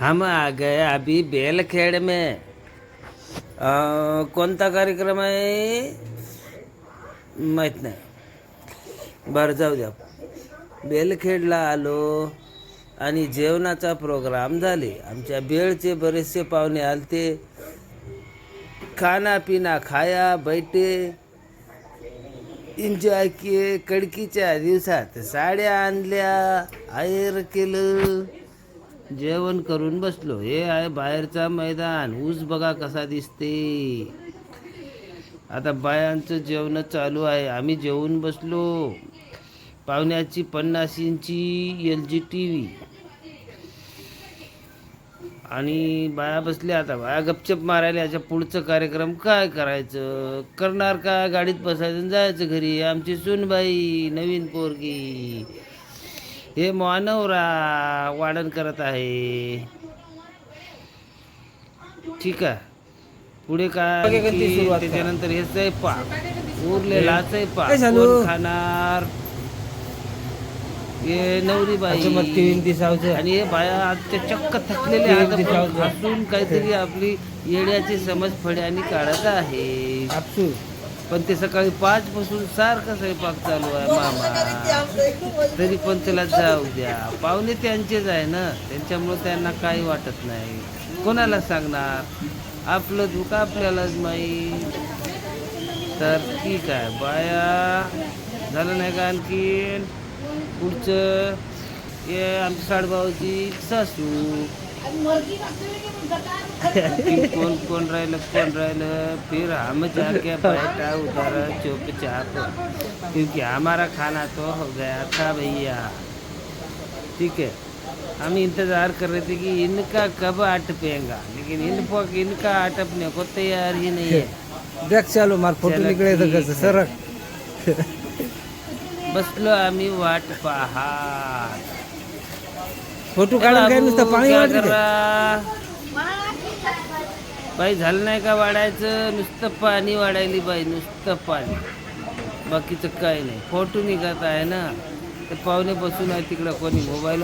हम आ गए अभी बेलखेड में। कोणता कार्यक्रम आहे माहीत नाही। बरं जाऊ द्या बेलखेडला आलो. आणि जेवणाचा प्रोग्राम झाले. आमच्या बेळचे बरेचसे पाहुणे आलते. खाना पिना खाया बैठे. एन्जॉय के कडकीच्या दिवसात साड्या आणल्या आयर केलं. जेवण करून बसलो. हे आहे बाहेरचा मैदान. ऊस बघा कसा दिसते. आता बायांचं जेवण चालू आहे. आम्ही जेवून बसलो. पाहुण्याची पन्नास इंची एल जी टी व्ही आणि बाया बसल्या आता. बाया गपचप मारायला याच्या पुढचं कार्यक्रम काय करायचं? करणार काय गाडीत बसायचं आणि जायचं घरी. आमची सुनबाई नवीन पोरगी. हे मानवरा वाढण करत आहे. ठीक आहे. पुढे काय? त्याच्यानंतर हे स्वयंपाक उरलेला स्वयंपाक खाणार? हे नवरी बाई आणि हे बाया आजच्या चक्क थकलेले आहेत हसून काहीतरी आपली येड्याची समज फड्यानी काढत आहे. पण ते सकाळी पाच पासून सारखं स्वयंपाक चालू आहे मामा. तरी पण त्याला जाऊ द्या. पाहुणे त्यांचेच आहे ना. त्यांच्यामुळे त्यांना काही वाटत नाही. कोणाला सांगणार? आपलं दुःख आपल्यालाच माहीत. तर ठीक आहे बाया. झालं नाही का आणखीन? पुढचं? हे आमच्या साडभाऊची सासू. कि कौन कौन राहिलं कोण राहिलं? फिर हम जाके बैठा उधर चुपचाप क्योंकि हमारा खाना तो हो गया था भैया। ठीक है? हम इंतज़ार कर रहे थे कि इनका कब अटपेगा लेकिन इन इनका अटपने को तैयार ही नहीं है। देख चालू मार फोटो तर ठीक कसं. सरक। बसलो आम्ही वाट पाहात। फोटो काढून काय नुसतं पाणी? बाई झालं नाही का वाढायचं? नुसतं पाणी वाढायली बाई नुसतं पाणी. बाकीचं काय नाही. फोटो निघत आहे ना. ते पाहुणे बसून आहे तिकडं कोणी मोबाईल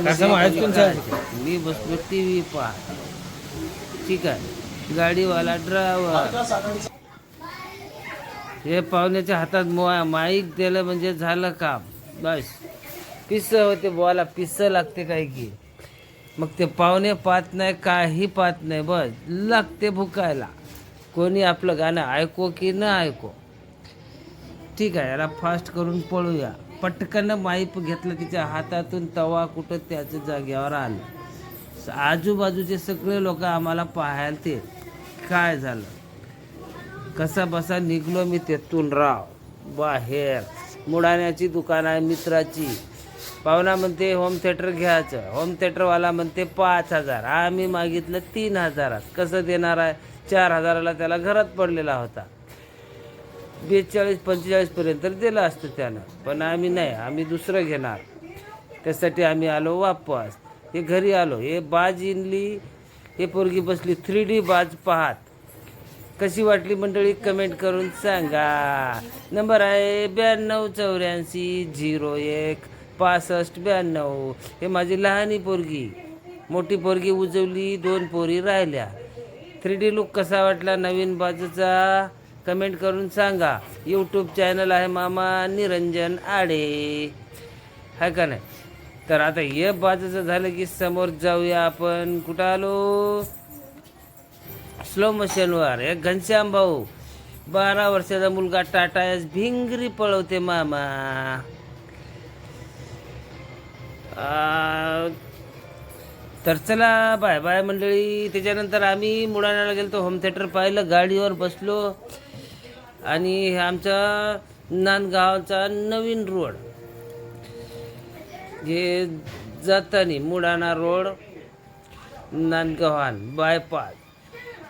मी बसलो टी व्ही पहा ठीक आहे. गाडीवाला ड्रायव्हर हे पाहुण्याच्या हातात माईक दिलं म्हणजे झालं काम. बस. पिस्स होते बोला पिस्स लागते काय की. मग ते पाहुणे पाहत नाही काही पाहत नाही बस. लागते भुकायला. कोणी आपलं गाणं ऐको की न ऐको. ठीक आहे याला फास्ट करून पळूया. पटकन माईप घेतलं तिच्या हातातून तवा कुठं त्याच्या जागेवर आलं. आजूबाजूचे सगळे लोक आम्हाला पाहायला ते. काय झालं? कसा बसा निघलो मी तेथून राव. बाहेर. मुडाण्याची दुकान आहे मित्राची. पाहुणा म्हणते होम थिएटर घ्यायचं होम थिएटरवाला म्हणते पाच हजार. आम्ही मागितलं तीन हजारात. कसं देणार आहे? चार हजाराला त्याला घरात पडलेला होता. बेचाळीस पंचेचाळीसपर्यंत दिलं असतं त्यानं. पण आम्ही नाही. आम्ही दुसरं घेणार. त्यासाठी आम्ही आलो वापस. हे घरी आलो. हे बाज इनली हे पोरगी बसली. थ्री डी बाज पाहात. कशी वाटली मंडळी? कमेंट करून सांगा. नंबर आहे ब्याण्णव चौऱ्याऐंशी झिरो एक. पासष्ट ब्याण्णव. हे माझी लहानी पोरगी. मोठी पोरगी उजवली दोन पोरी राहिल्या. थ्री डी लुक कसा वाटला? नवीन बाजूचा? कमेंट करून सांगा. यूट्यूब चॅनल आहे मामा निरंजन आडे. आहे का नाही? तर आता हे बाजूचं झालं की समोर जाऊया आपण. कुठं आलो? स्लो मोशनवर हे घनश्याम भाऊ. बारा वर्षाचा मुलगा टाटा एस भिंगरी पळवते मामा. तर चला बाय बाय मंडळी त्याच्यानंतर आम्ही मुळाण्याला गेलो होम थिएटर पाहिलं गाडीवर बसलो. आणि हे आमचा नांदगावचा नवीन रोड. हे जातानी मुडाणा रोड नांदगावान बायपास.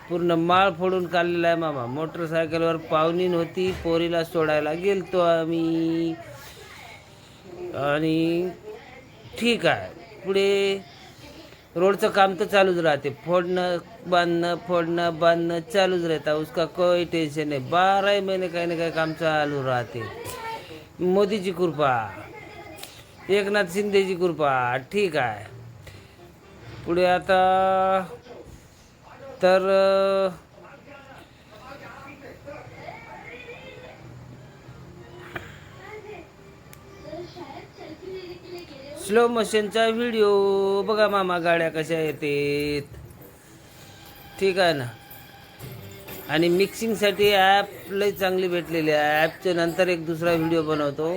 पूर्ण माळ फोडून काढलेला आहे मामा. मोटरसायकलवर पाहुणी होती पोरीला सोडायला गेलतो आम्ही. आणि ठीक आहे. पुढे रोडचं काम तर चालूच राहते. फोडणं बांधणं फोडणं बांधणं चालूच राहता. उसका कोई टेन्शन नाही. बाराही महिने काही ना काही काम चालू राहते. मोदीची कृपा. एकनाथ शिंदेची कृपा. ठीक आहे. पुढे आता तर स्लो मोशनचा व्हिडिओ बघा मामा गाड्या कशा येतात. ठीक आहे ना? आणि मिक्सिंगसाठी ॲप लई चांगली भेटलेली आहे. ॲपच्या नंतर एक दुसरा व्हिडिओ बनवतो.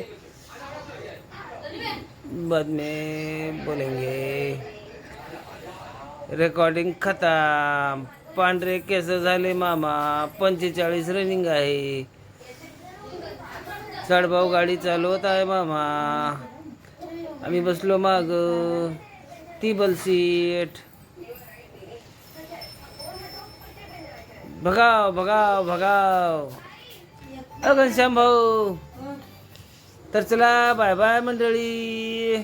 बाद में बोलेंगे. रेकॉर्डिंग खतम. पांढरे केस झाले मामा. पंचेचाळीस रनिंग आहे. चढभाऊ गाडी चालवत आहे मामा. आम्ही बसलो माग. टिबल सीट भगाव भगाव भगाव. अगनश्याम घनश्याम भाऊ तर चला बाय बाय मंडळी.